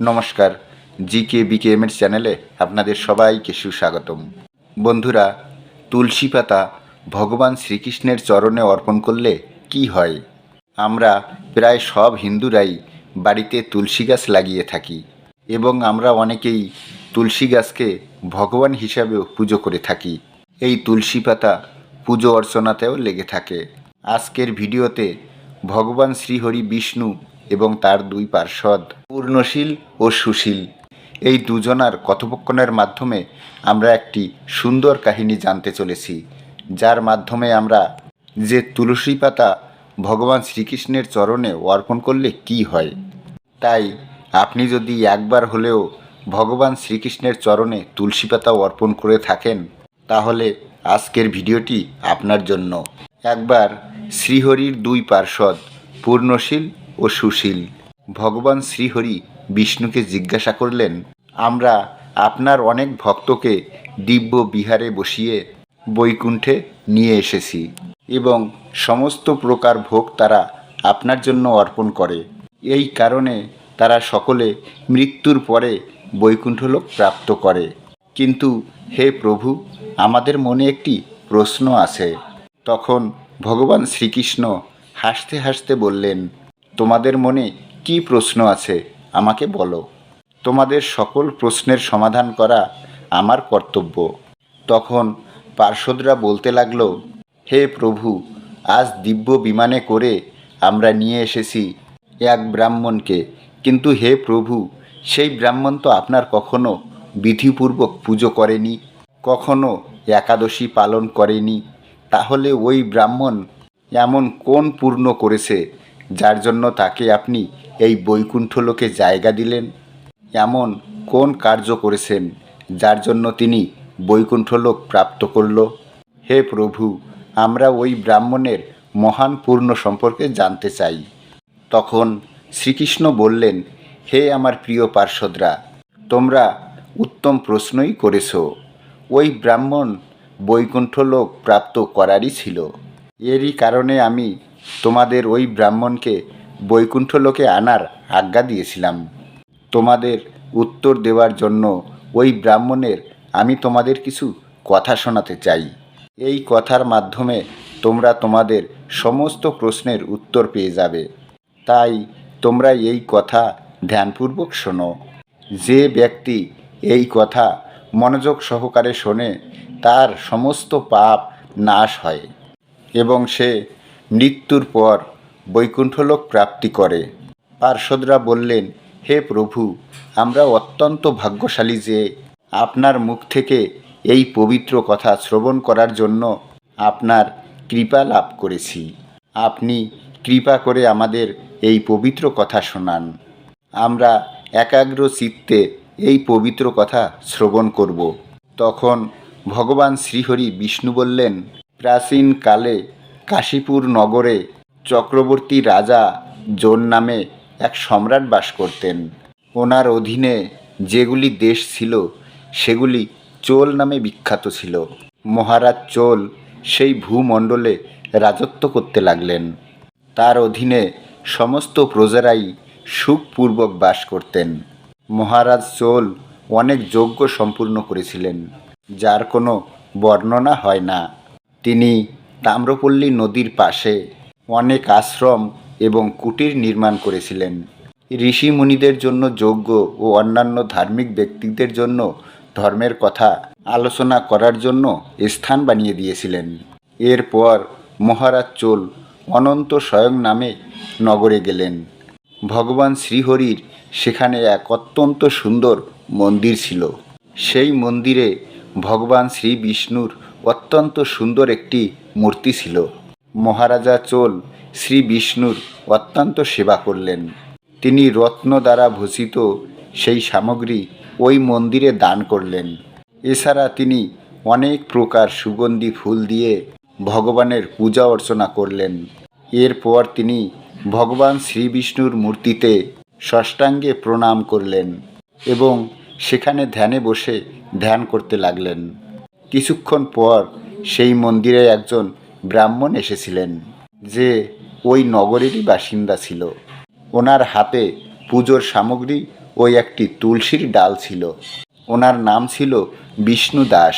নমস্কার জি কে বিকেএমের চ্যানেলে আপনাদের সবাইকে সুস্বাগতম। বন্ধুরা, তুলসী পাতা ভগবান শ্রীকৃষ্ণের চরণে অর্পণ করলে কি হয়? আমরা প্রায় সব হিন্দুরাই বাড়িতে তুলসী গাছ লাগিয়ে থাকি এবং আমরা অনেকেই তুলসী গাছকে ভগবান হিসাবেও পুজো করে থাকি। এই তুলসী পাতা পুজো অর্চনাতেও লেগে থাকে। আজকের ভিডিওতে ভগবান শ্রীহরি বিষ্ণু এবং তার দুই পার্ষদ পূর্ণশীল ও সুশীল। এই দুজনার কথোপকথনের মাধ্যমে আমরা একটি সুন্দর কাহিনী জানতে চলেছি, যার মাধ্যমে আমরা যে তুলসী পাতা ভগবান শ্রীকৃষ্ণের চরণে অর্পণ করলে কি হয়, তাই আপনি যদি একবার হলেও ভগবান শ্রীকৃষ্ণের চরণে তুলসী পাতা অর্পণ করে থাকেন, তাহলে আজকের ভিডিওটি আপনার জন্য। একবার শ্রীহরির দুই পার্ষদ পূর্ণশীল ও সুশীল। ভগবান শ্রীহরি বিষ্ণুকে জিজ্ঞাসা করলেন, আমরা আপনার অনেক ভক্তকে দিব্য বিহারে বসিয়ে বৈকুণ্ঠে নিয়ে এসেছি এবং সমস্ত প্রকার ভোগ তারা আপনার জন্য অর্পণ করে। এই কারণে তারা সকলে মৃত্যুর পরে বৈকুণ্ঠলোক প্রাপ্ত করে। কিন্তু হে প্রভু, আমাদের মনে একটি প্রশ্ন আছে। তখন ভগবান শ্রীকৃষ্ণ হাসতে হাসতে বললেন তোমাদের মনে কি প্রশ্ন আছে, আমাকে বলো। তোমাদের সকল প্রশ্নের সমাধান করা আমার কর্তব্য। তখন পার্ষদরা বলতে লাগল, হে প্রভু, আজ দিব্য বিমানে করে আমরা নিয়ে এসেছি এক ব্রাহ্মণকে। কিন্তু হে প্রভু, সেই ব্রাহ্মণ তো আপনার কখনো বিধিপূর্বক পুজো করেনি, কখনো একাদশী পালন করেনি। তাহলে ওই ব্রাহ্মণ এমন কোন পূর্ণ করেছে যার জন্য তাকে আপনি এই বৈকুণ্ঠ লোকে জায়গা দিলেন, এমন কোন কার্য করেছেন যার জন্য তিনি বৈকুণ্ঠ লোক প্রাপ্ত করল? হে প্রভু, আমরা ওই ব্রাহ্মণের মহান পূর্ণ সম্পর্কে জানতে চাই। তখন শ্রীকৃষ্ণ বললেন, হে আমার প্রিয় পার্ষদরা তোমরা উত্তম প্রশ্নই করেছ। ওই ব্রাহ্মণ বৈকুণ্ঠ লোক প্রাপ্ত করারই ছিল। এরই কারণে আমি তোমাদের ওই ব্রাহ্মণকে বৈকুণ্ঠ লোকে আনার আজ্ঞা দিয়েছিলাম। তোমাদের উত্তর দেওয়ার জন্য ওই ব্রাহ্মণের আমি তোমাদের কিছু কথা শোনাতে চাই। এই কথার মাধ্যমে তোমরা তোমাদের সমস্ত প্রশ্নের উত্তর পেয়ে যাবে। তাই তোমরা এই কথা ধ্যানপূর্বক শোনো। যে ব্যক্তি এই কথা মনোযোগ সহকারে শোনে, তার সমস্ত পাপ নাশ হয় এবং সে মৃত্যুর পর বৈকুণ্ঠলোক প্রাপ্তি করে। পার্ষদরা বললেন, হে প্রভু, আমরা অত্যন্ত ভাগ্যশালী যে আপনার মুখ থেকে এই পবিত্র কথা শ্রবণ করার জন্য আপনার কৃপা লাভ করেছি। আপনি কৃপা করে আমাদের এই পবিত্র কথা শোনান। আমরা একাগ্র চিত্তে এই পবিত্র কথা শ্রবণ করব। তখন ভগবান শ্রীহরি বিষ্ণু বললেন প্রাচীনকালে কাশীপুর নগরে চক্রবর্তী রাজা জোন নামে এক সম্রাট বাস করতেন। ওনার অধীনে যেগুলি দেশ ছিল, সেগুলি চোল নামে বিখ্যাত ছিল। মহারাজ চোল সেই ভূমণ্ডলে রাজত্ব করতে লাগলেন। তার অধীনে সমস্ত প্রজারাই সুখপূর্বক বাস করতেন। মহারাজ চোল অনেক যজ্ঞ সম্পূর্ণ করেছিলেন, যার কোনো বর্ণনা হয় না। তিনি তাম্রপল্লী নদীর পাশে অনেক আশ্রম এবং কুটির নির্মাণ করেছিলেন। ঋষি মুনিদের জন্য যজ্ঞ ও অন্যান্য ধার্মিক ব্যক্তিদের জন্য ধর্মের কথা আলোচনা করার জন্য স্থান বানিয়ে দিয়েছিলেন। এরপর মহারাজ চোল অনন্ত স্বয়ং নামে নগরে গেলেন। ভগবান শ্রীহরির সেখানে এক অত্যন্ত সুন্দর মন্দির ছিল। সেই মন্দিরে ভগবান শ্রী বিষ্ণুর অত্যন্ত সুন্দর একটি মূর্তি ছিল। মহারাজা চোল শ্রী বিষ্ণুর অত্যন্ত সেবা করলেন। তিনি রত্ন দ্বারা ভূষিত সেই সামগ্রী ওই মন্দিরে দান করলেন। এছাড়া তিনি অনেক প্রকার সুগন্ধি ফুল দিয়ে ভগবানের পূজা অর্চনা করলেন। এরপর তিনি ভগবান শ্রী বিষ্ণুর মূর্তিতে ষষ্ঠাঙ্গে প্রণাম করলেন এবং সেখানে ধ্যানে বসে ধ্যান করতে লাগলেন। কিছুক্ষণ পর সেই মন্দিরে একজন ব্রাহ্মণ এসেছিলেন, যে ওই নগরেরই বাসিন্দা ছিল। ওনার হাতে পুজোর সামগ্রী ওই একটি তুলসীর ডাল ছিল। ওনার নাম ছিল বিষ্ণু দাস।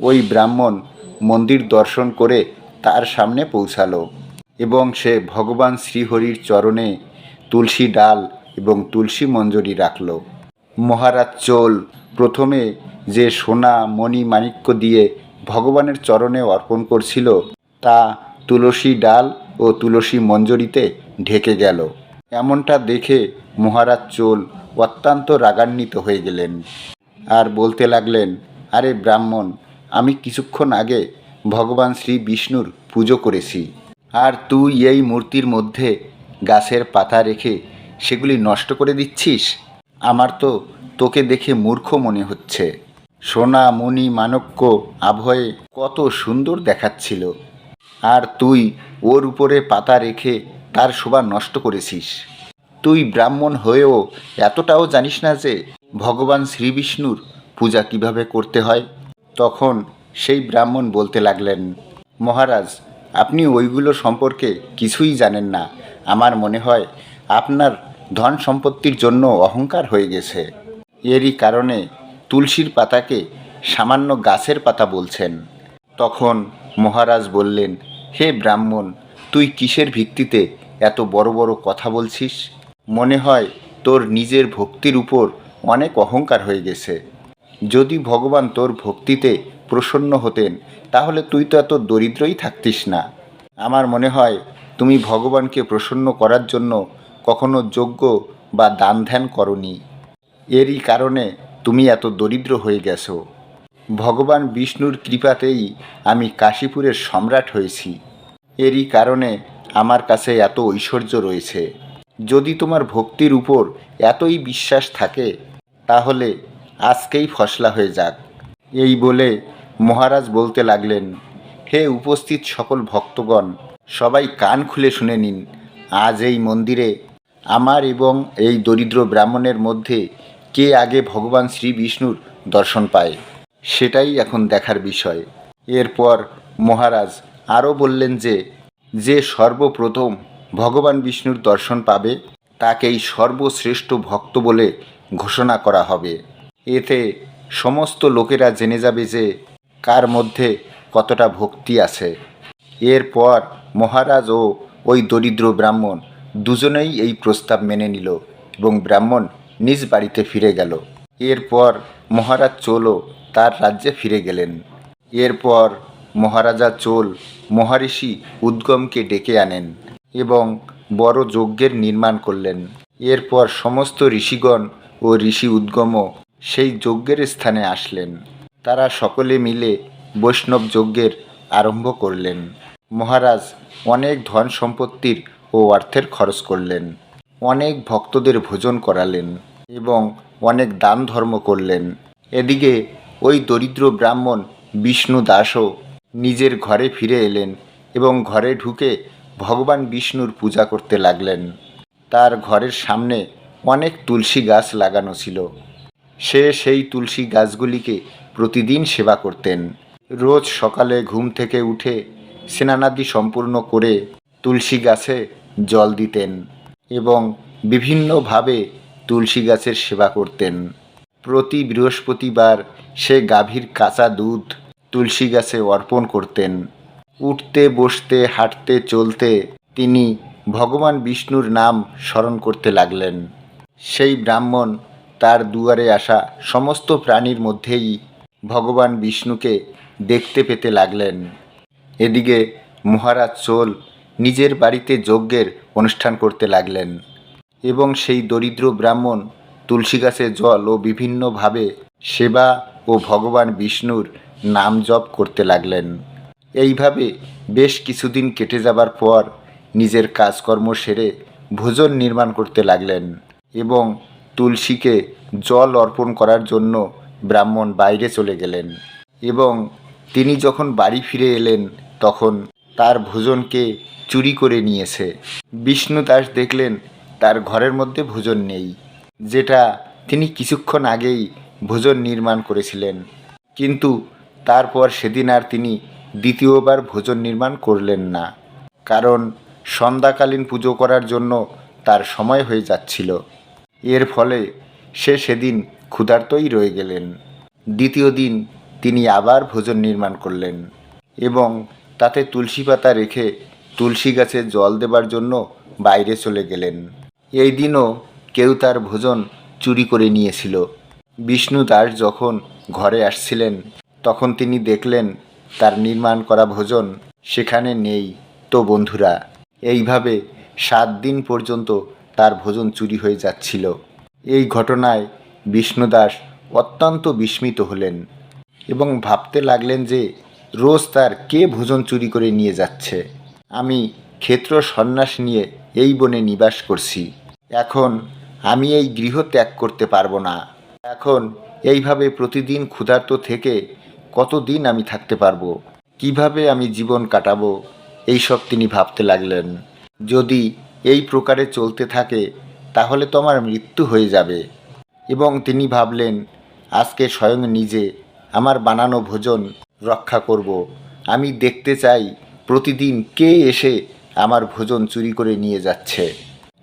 ওই ব্রাহ্মণ মন্দির দর্শন করে তার সামনে পৌঁছালো এবং সে ভগবান শ্রীহরির চরণে তুলসী ডাল এবং তুলসী মঞ্জরি রাখল। মহারাজ চোল প্রথমে যে সোনা, মণি, মাণিক্য দিয়ে ভগবানের চরণে অর্পণ করছিল, তা তুলসী ডাল ও তুলসী মঞ্জরিতে ঢেকে গেল। এমনটা দেখে মহারাজ চোল অত্যন্ত রাগান্বিত হয়ে গেলেন। আর বলতে লাগলেন, আরে ব্রাহ্মণ, আমি কিছুক্ষণ আগে ভগবান শ্রী বিষ্ণুর পুজো করেছি। আর তুই এই মূর্তির মধ্যে গাছের পাতা রেখে সেগুলি নষ্ট করে দিচ্ছিস? আমার তো তোকে দেখে মূর্খ মনে হচ্ছে। সোনা মণি মাণক্য আভয়ে কত সুন্দর দেখাচ্ছিল। আর তুই ওর উপরে পাতা রেখে তার শোভা নষ্ট করেছিস। তুই ব্রাহ্মণ হয়েও এতটাও জানিস না যে ভগবান শ্রীবিষ্ণুর পূজা কীভাবে করতে হয়। তখন সেই ব্রাহ্মণ বলতে লাগলেন, মহারাজ, আপনি ওইগুলো সম্পর্কে কিছুই জানেন না। আমার মনে হয় আপনার ধন সম্পত্তির জন্য অহংকার হয়ে গেছে। এরই কারণে তুলসীর পাতাকে সামান্য গাছের পাতা বলছেন। তখন মহারাজ বললেন, হে ব্রাহ্মণ, তুই কিসের ভিত্তিতে এত বড় বড় কথা বলছিস? মনে হয় তোর নিজের ভক্তির উপর অনেক অহংকার হয়ে গেছে। যদি ভগবান তোর ভক্তিতে প্রসন্ন হতেন, তাহলে তুই তো এত দরিদ্রই থাকতিস না। আমার মনে হয় তুমি ভগবানকে প্রসন্ন করার জন্য কখনো যোগ্য বা দান ধ্যান করনি। এরই কারণে তুমি এত দরিদ্র হয়ে গেছো। ভগবান বিষ্ণুর কৃপাতেই আমি কাশীপুরের সম্রাট হয়েছি। এরই কারণে আমার কাছে এত ঐশ্বর্য রয়েছে। যদি তোমার ভক্তির উপর এতই বিশ্বাস থাকে, তাহলে আজকেই ফসলা হয়ে যাক। এই বলে মহারাজ বলতে লাগলেন, হে উপস্থিত সকল ভক্তগণ, সবাই কান খুলে শুনে নিন। আজ এই মন্দিরে আমার এবং এই দরিদ্র ব্রাহ্মণের মধ্যে কে আগে ভগবান শ্রী বিষ্ণুর দর্শন পায়, সেটাই এখন দেখার বিষয়। এরপর মহারাজ আরও বললেন যে যে সর্বপ্রথম ভগবান বিষ্ণুর দর্শন পাবে, তাকেই সর্বশ্রেষ্ঠ ভক্ত বলে ঘোষণা করা হবে। এতে সমস্ত লোকেরা জেনে যাবে যে, কার মধ্যে কতটা ভক্তি আছে। এরপর মহারাজ ও ওই দরিদ্র ব্রাহ্মণ দুজনেই এই প্রস্তাব মেনে নিল এবং ব্রাহ্মণ নিজ বাড়িতে ফিরে গেল। এরপর মহারাজ চোলও তার রাজ্যে ফিরে গেলেন। এরপর মহারাজা চোল মহারিষি উদ্গমকে ডেকে আনেন এবং বড় যজ্ঞের নির্মাণ করলেন। এরপর সমস্ত ঋষিগণ ও ঋষি উদ্গমও সেই যজ্ঞের স্থানে আসলেন। তারা সকলে মিলে বৈষ্ণব যজ্ঞের আরম্ভ করলেন। মহারাজ অনেক ধন সম্পত্তির ও অর্থের খরচ করলেন। অনেক ভক্তদের ভোজন করালেন। এবং অনেক দান ধর্ম করলেন। এদিকে ওই দরিদ্র ব্রাহ্মণ বিষ্ণু দাসও নিজের ঘরে ফিরে এলেন এবং ঘরে ঢুকে ভগবান বিষ্ণুর পূজা করতে লাগলেন। তার ঘরের সামনে অনেক তুলসী গাছ লাগানো ছিল। সে সেই তুলসী গাছগুলিকে প্রতিদিন সেবা করতেন। রোজ সকালে ঘুম থেকে উঠে স্নানাদি সম্পূর্ণ করে তুলসী গাছে জল দিতেন এবং বিভিন্নভাবে তুলসী গাছের সেবা করতেন। প্রতি বৃহস্পতিবার সে গাভীর কাঁচা দুধ তুলসী গাছে অর্পণ করতেন। উঠতে, বসতে, হাঁটতে, চলতে তিনি ভগবান বিষ্ণুর নাম স্মরণ করতে লাগলেন। সেই ব্রাহ্মণ তার দুয়ারে আসা সমস্ত প্রাণীর মধ্যেই ভগবান বিষ্ণুকে দেখতে পেতে লাগলেন। এদিকে মহারাজ চোল নিজের বাড়িতে যজ্ঞের অনুষ্ঠান করতে লাগলেন। এবং সেই দরিদ্র ব্রাহ্মণ তুলসী গাছে জল ও বিভিন্নভাবে সেবা ও ভগবান বিষ্ণুর নাম জপ করতে লাগলেন। এইভাবে বেশ কিছুদিন কেটে যাবার পর নিজের কাজকর্ম সেরে ভোজন নির্মাণ করতে লাগলেন এবং তুলসীকে জল অর্পণ করার জন্য ব্রাহ্মণ বাইরে চলে গেলেন এবং তিনি যখন বাড়ি ফিরে এলেন, তখন তার ভোজনকে চুরি করে নিয়েছে। বিষ্ণু দাস দেখলেন তার ঘরের মধ্যে ভোজন নেই, যেটা তিনি কিছুক্ষণ আগেই ভোজন নির্মাণ করেছিলেন। কিন্তু তারপর সেদিন আর তিনি দ্বিতীয়বার ভোজন নির্মাণ করলেন না, কারণ সন্ধ্যাকালীন পুজো করার জন্য তার সময় হয়ে যাচ্ছিল। এর ফলে সে সেদিন ক্ষুধার্তই রয়ে গেলেন। দ্বিতীয় দিন তিনি আবার ভোজন নির্মাণ করলেন এবং তাতে তুলসী পাতা রেখে তুলসী গাছে জল দেবার জন্য বাইরে চলে গেলেন। এই দিনও কেউ তার ভোজন চুরি করে নিয়েছিল। বিষ্ণু দাস যখন ঘরে আসছিলেন, তখন তিনি দেখলেন তার নির্মাণ করা ভোজন সেখানে নেই। তো বন্ধুরা, এইভাবে সাত দিন পর্যন্ত তার ভোজন চুরি হয়ে যাচ্ছিল। এই ঘটনায় বিষ্ণুদাস অত্যন্ত বিস্মিত হলেন এবং ভাবতে লাগলেন যে রোজ তার কে ভোজন চুরি করে নিয়ে যাচ্ছে। আমি ক্ষেত্র সন্ন্যাস নিয়ে এই বনে নিবাস করছি। এখন আমি এই গৃহ ত্যাগ করতে পারব না। এখন এইভাবে প্রতিদিন ক্ষুধার্ত থেকে কতদিন আমি থাকতে পারব? কীভাবে আমি জীবন কাটাবো? এইসব তিনি ভাবতে লাগলেন। যদি এই প্রকারে চলতে থাকে, তাহলে তো আমার মৃত্যু হয়ে যাবে। এবং তিনি ভাবলেন, আজকে স্বয়ং নিজে আমার বানানো ভোজন রক্ষা করব। আমি দেখতে চাই, প্রতিদিন কে এসে আমার ভোজন চুরি করে নিয়ে যাচ্ছে।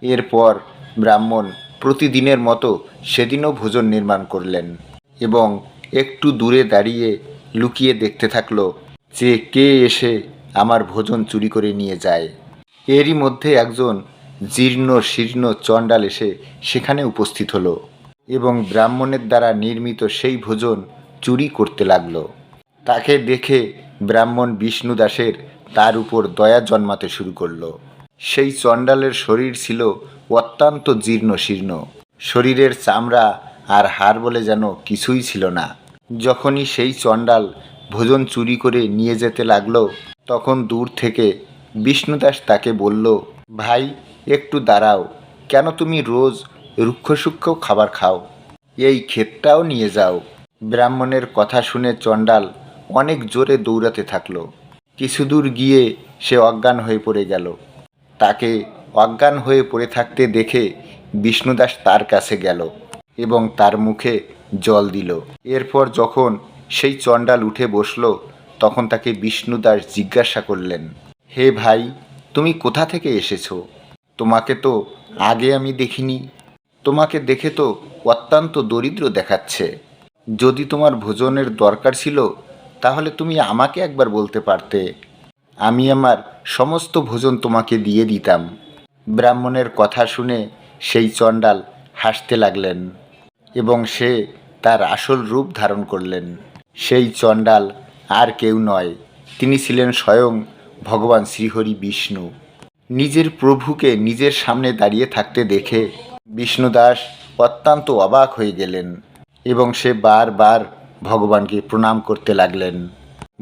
এরপর ব্রাহ্মণ প্রতিদিনের মতো সেদিনও ভোজন নির্মাণ করলেন এবং একটু দূরে দাঁড়িয়ে লুকিয়ে দেখতে থাকল যে কে এসে আমার ভোজন চুরি করে নিয়ে যায়। এরই মধ্যে একজন জীর্ণ শীর্ণ চণ্ডাল এসে সেখানে উপস্থিত হলো এবং ব্রাহ্মণের দ্বারা নির্মিত সেই ভোজন চুরি করতে লাগল। তাকে দেখে ব্রাহ্মণ বিষ্ণু দাসের তার উপর দয়া জন্মাতে শুরু করল। সেই চণ্ডালের শরীর ছিল অত্যন্ত জীর্ণ শীর্ণ। শরীরের চামড়া আর হাড় বলে যেন কিছুই ছিল না। যখনই সেই চণ্ডাল ভোজন চুরি করে নিয়ে যেতে লাগল, তখন দূর থেকে বিষ্ণুদাস তাকে বলল, ভাই, একটু দাঁড়াও। কেন তুমি রোজ রুক্ষ সূক্ষ্ম খাবার খাও? এই ক্ষেতটাও নিয়ে যাও। ব্রাহ্মণের কথা শুনে চণ্ডাল অনেক জোরে দৌড়াতে থাকল। কিছু দূর গিয়ে সে অজ্ঞান হয়ে পড়ে গেল। তাকে অজ্ঞান হয়ে পড়ে থাকতে দেখে বিষ্ণুদাস তার কাছে গেল এবং তার মুখে জল দিল। এরপর যখন সেই চণ্ডাল উঠে বসল, তখন তাকে বিষ্ণুদাস জিজ্ঞাসা করলেন, হে ভাই, তুমি কোথা থেকে এসেছ? তোমাকে তো আগে আমি দেখিনি। তোমাকে দেখে তো অত্যন্ত দরিদ্র দেখাচ্ছে। যদি তোমার ভোজনের দরকার ছিল, তাহলে তুমি আমাকে একবার বলতে পারতে। আমি আমার সমস্ত ভোজন তোমাকে দিয়ে দিতাম। ব্রাহ্মণের কথা শুনে সেই চণ্ডাল হাসতে লাগলেন এবং সে তার আসল রূপ ধারণ করলেন। সেই চণ্ডাল আর কেউ নয়, তিনি ছিলেন স্বয়ং ভগবান শ্রীহরি বিষ্ণু। নিজের প্রভুকে নিজের সামনে দাঁড়িয়ে থাকতে দেখে বিষ্ণুদাস অত্যন্ত অবাক হয়ে গেলেন এবং সে বারবার ভগবানকে প্রণাম করতে লাগলেন।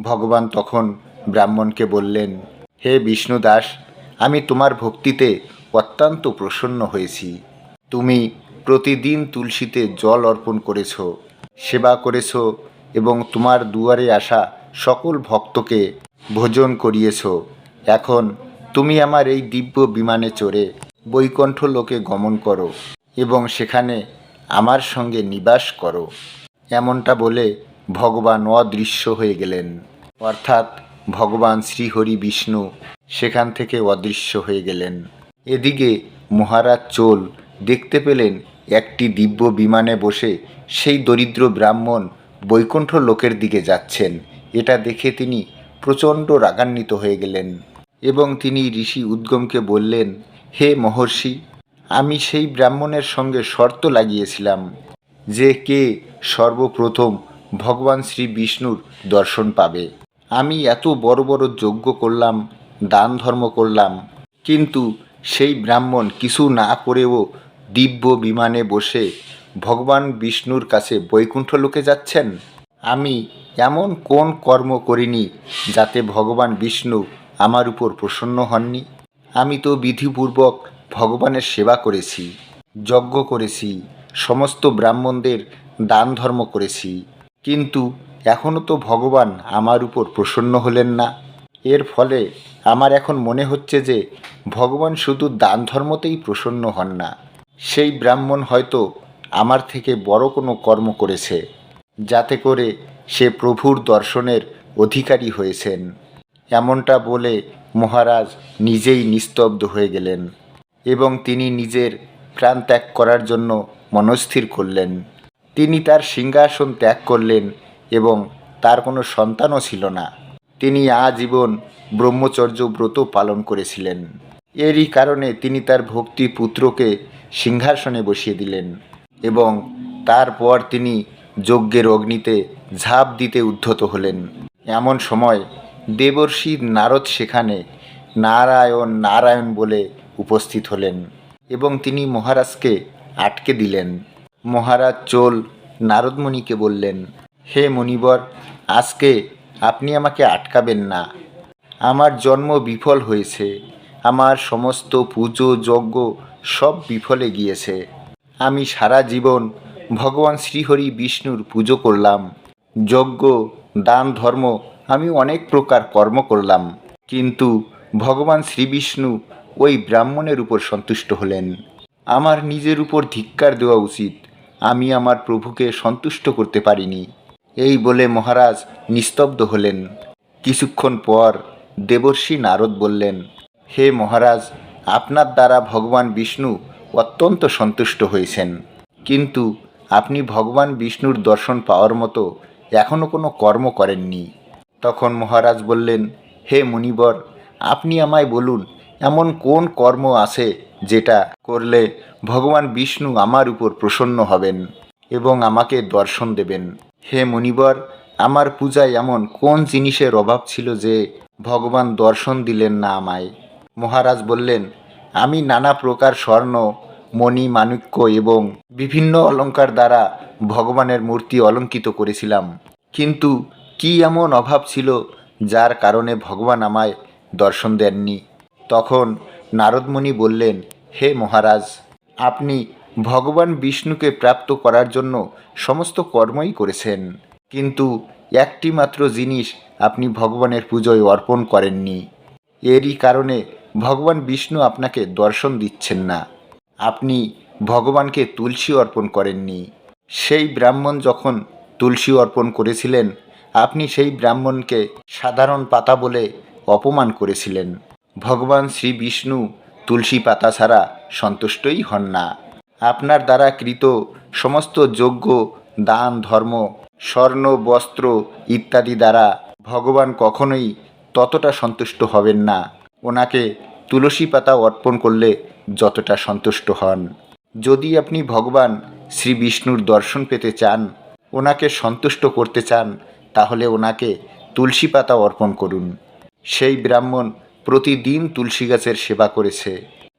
ভগবান তখন ব্রাহ্মণকে বললেন, হে বিষ্ণুদাস আমি তোমার ভক্তিতে অত্যন্ত প্রসন্ন হয়েছি। তুমি প্রতিদিন তুলসীতে জল অর্পণ করেছ, সেবা করেছ এবং তোমার দুয়ারে আসা সকল ভক্তকে ভোজন করিয়েছ। এখন তুমি আমার এই দিব্য বিমানে চড়ে বৈকণ্ঠ লোকে গমন করো এবং সেখানে আমার সঙ্গে নিবাস করো। এমনটা বলে ভগবান অদৃশ্য হয়ে গেলেন। অর্থাৎ ভগবান শ্রীহরি বিষ্ণু সেখান থেকে অদৃশ্য হয়ে গেলেন। এদিকে মহারাজ চোল দেখতে পেলেন একটি দিব্য বিমানে বসে সেই দরিদ্র ব্রাহ্মণ বৈকুণ্ঠ লোকের দিকে যাচ্ছেন। এটা দেখে তিনি প্রচণ্ড রাগান্বিত হয়ে গেলেন এবং তিনি ঋষি উদ্গমকে বললেন, হে মহর্ষি, আমি সেই ব্রাহ্মণের সঙ্গে শর্ত লাগিয়েছিলাম যে কে সর্বপ্রথম ভগবান শ্রী বিষ্ণুর দর্শন পাবে। আমি এত বড় বড় যজ্ঞ করলাম দান ধর্ম করলাম। কিন্তু সেই ব্রাহ্মণ কিছু না করেও দিব্য বিমানে বসে ভগবান বিষ্ণুর কাছে বৈকুণ্ঠ লোকে যাচ্ছেন। আমি এমন কোন কর্ম করিনি যাতে ভগবান বিষ্ণু আমার উপর প্রসন্ন হননি? আমি তো বিধিপূর্বক ভগবানের সেবা করেছি, যজ্ঞ করেছি, সমস্ত ব্রাহ্মণদের দান ধর্ম করেছি। কিন্তু এখনও তো ভগবান আমার উপর প্রসন্ন হলেন না। এর ফলে আমার এখন মনে হচ্ছে যে ভগবান শুধু দান ধর্মতেই প্রসন্ন হন না, সেই ব্রাহ্মণ হয়তো আমার থেকে বড় কোনো কর্ম করেছে, যাতে করে সে প্রভুর দর্শনের অধিকারী হয়েছেন। এমনটা বলে মহারাজ নিজেই নিস্তব্ধ হয়ে গেলেন এবং তিনি নিজের প্রাণ ত্যাগ করার জন্য মনস্থির করলেন। তিনি তার সিংহাসন ত্যাগ করলেন এবং তার কোনো সন্তানও ছিল না। তিনি আজীবন ব্রহ্মচর্য ব্রত পালন করেছিলেন। এরই কারণে তিনি তার ভক্তি পুত্রকে সিংহাসনে বসিয়ে দিলেন এবং তারপর তিনি যজ্ঞের অগ্নিতে ঝাঁপ দিতে উদ্ধত হলেন। এমন সময় দেবর্ষি নারদ সেখানে নারায়ণ নারায়ণ বলে উপস্থিত হলেন এবং তিনি মহারাজকে আটকে দিলেন। মহারাজ চোল নারদমণিকে বললেন, হে মণিবর আজকে আপনি আমাকে আটকাবেন না। আমার জন্ম বিফল হয়েছে। আমার সমস্ত পুজো, যজ্ঞ সব বিফলে গিয়েছে। আমি সারা জীবন ভগবান শ্রীহরি বিষ্ণুর পুজো করলাম। যজ্ঞ, দান, ধর্ম আমি অনেক প্রকার কর্ম করলাম। কিন্তু ভগবান শ্রী বিষ্ণু ওই ব্রাহ্মণের উপর সন্তুষ্ট হলেন। আমার নিজের উপর ধিক্কার দেওয়া উচিত। আমি আমার প্রভুকে সন্তুষ্ট করতে পারিনি। এই বলে মহারাজ নিস্তব্ধ হলেন। কিছুক্ষণ পর দেবর্ষি নারদ বললেন, হে মহারাজ, আপনার দ্বারা ভগবান বিষ্ণু অত্যন্ত সন্তুষ্ট হয়েছেন। কিন্তু আপনি ভগবান বিষ্ণুর দর্শন পাওয়ার মতো এখনও কোনো কর্ম করেননি। তখন মহারাজ বললেন, হে মুনিবর, আপনি আমায় বলুন, এমন কোন কর্ম আছে যেটা করলে ভগবান বিষ্ণু আমার উপর প্রসন্ন হবেন এবং আমাকে দর্শন দেবেন? হে মুনিবর আমার পূজায় এমন কোন জিনিসের অভাব ছিল যে ভগবান দর্শন দিলেন না আমায়? মহারাজ বললেন, আমি নানা প্রকার স্বর্ণ, মণি, মাণিক্য এবং বিভিন্ন অলঙ্কার দ্বারা ভগবানের মূর্তি অলঙ্কিত করেছিলাম। কিন্তু কি এমন অভাব ছিল যার কারণে ভগবান আমায় দর্শন দেননি? তখন নারদমণি বললেন, হে মহারাজ, আপনি ভগবান বিষ্ণুকে প্রাপ্ত করার জন্য সমস্ত কর্মই করেছেন। কিন্তু একটি মাত্র জিনিস আপনি ভগবানের পুজোয় অর্পণ করেননি। এরই কারণে ভগবান বিষ্ণু আপনাকে দর্শন দিচ্ছেন না। আপনি ভগবানকে তুলসী অর্পণ করেননি। সেই ব্রাহ্মণ যখন তুলসী অর্পণ করেছিলেন, আপনি সেই ব্রাহ্মণকে সাধারণ পাতা বলে অপমান করেছিলেন। ভগবান শ্রী বিষ্ণু তুলসী পাতা ছাড়া সন্তুষ্টই হন না। আপনার দ্বারা কৃত সমস্ত যজ্ঞ, দান, ধর্ম, স্বর্ণ, বস্ত্র ইত্যাদি দ্বারা ভগবান কখনোই ততটা সন্তুষ্ট হবেন না। ওনাকে তুলসী পাতা অর্পণ করলে যতটা সন্তুষ্ট হন। যদি আপনি ভগবান শ্রী বিষ্ণুর দর্শন পেতে চান, ওনাকে সন্তুষ্ট করতে চান, তাহলে ওনাকে তুলসী পাতা অর্পণ করুন। সেই ব্রাহ্মণ প্রতিদিন তুলসী গাছের সেবা করেছে।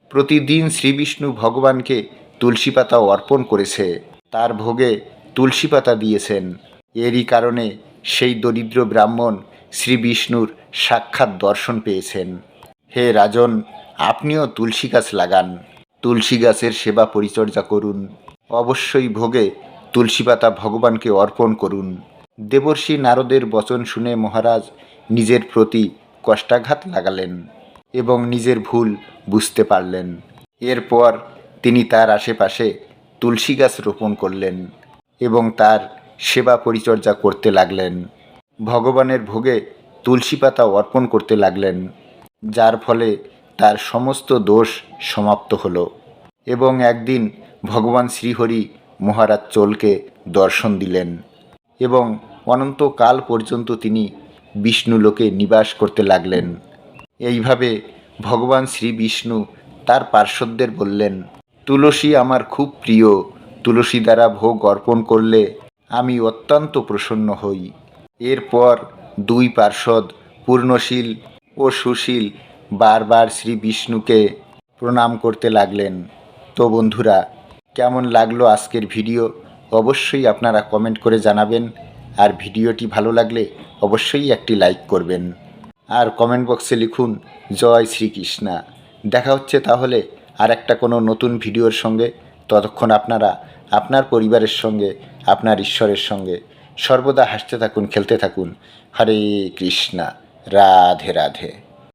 প্রতিদিন শ্রী বিষ্ণু ভগবানকে তুলসী পাতা অর্পণ করেছে। তার ভোগে তুলসী পাতা দিয়েছেন। এরই কারণে সেই দরিদ্র ব্রাহ্মণ শ্রী বিষ্ণুর সাক্ষাৎ দর্শন পেয়েছেন। হে রাজন, আপনিও তুলসী গাছ লাগান। তুলসী গাছের সেবা পরিচর্যা করুন। অবশ্যই ভোগে তুলসী পাতা ভগবানকে অর্পণ করুন। দেবর্ষি নারদের বচন শুনে মহারাজ নিজের প্রতি কষ্টাঘাত লাগালেন এবং নিজের ভুল বুঝতে পারলেন। এরপর তিনি তার আশেপাশে তুলসী গাছ রোপণ করলেন এবং তার সেবা পরিচর্যা করতে লাগলেন। ভগবানের ভোগে তুলসী পাতা অর্পণ করতে লাগলেন, যার ফলে তার সমস্ত দোষ সমাপ্ত হলো এবং একদিন ভগবান শ্রীহরি মহারাজ চোলকে দর্শন দিলেন এবং অনন্তকাল পর্যন্ত তিনি বিষ্ণুলোকে নিবাস করতে লাগলেন। এইভাবে ভগবান শ্রী বিষ্ণু তার পার্শ্বদের বললেন তুলসী আমার খুব প্রিয়, তুলসী দ্বারা ভোগ অর্পণ করলে আমি অত্যন্ত প্রসন্ন হই। এরপর দুই পার্ষদ পূর্ণশীল ও সুশীল বারবার শ্রী বিষ্ণুকে প্রণাম করতে লাগলেন। তো বন্ধুরা, কেমন লাগল আজকের ভিডিও? অবশ্যই আপনারা কমেন্ট করে জানাবেন। আর ভিডিওটি ভালো লাগলে অবশ্যই একটি লাইক করবেন। আর কমেন্ট বক্সে লিখুন, জয় শ্রীকৃষ্ণা। দেখা হচ্ছে তাহলে আর একটা কোনো নতুন ভিডিওর সঙ্গে, ততক্ষণ আপনারা আপনার পরিবারের সঙ্গে, আপনার ঈশ্বরের সঙ্গে সর্বদা হাসতে থাকুন, খেলতে থাকুন। হরে কৃষ্ণা, রাধে রাধে।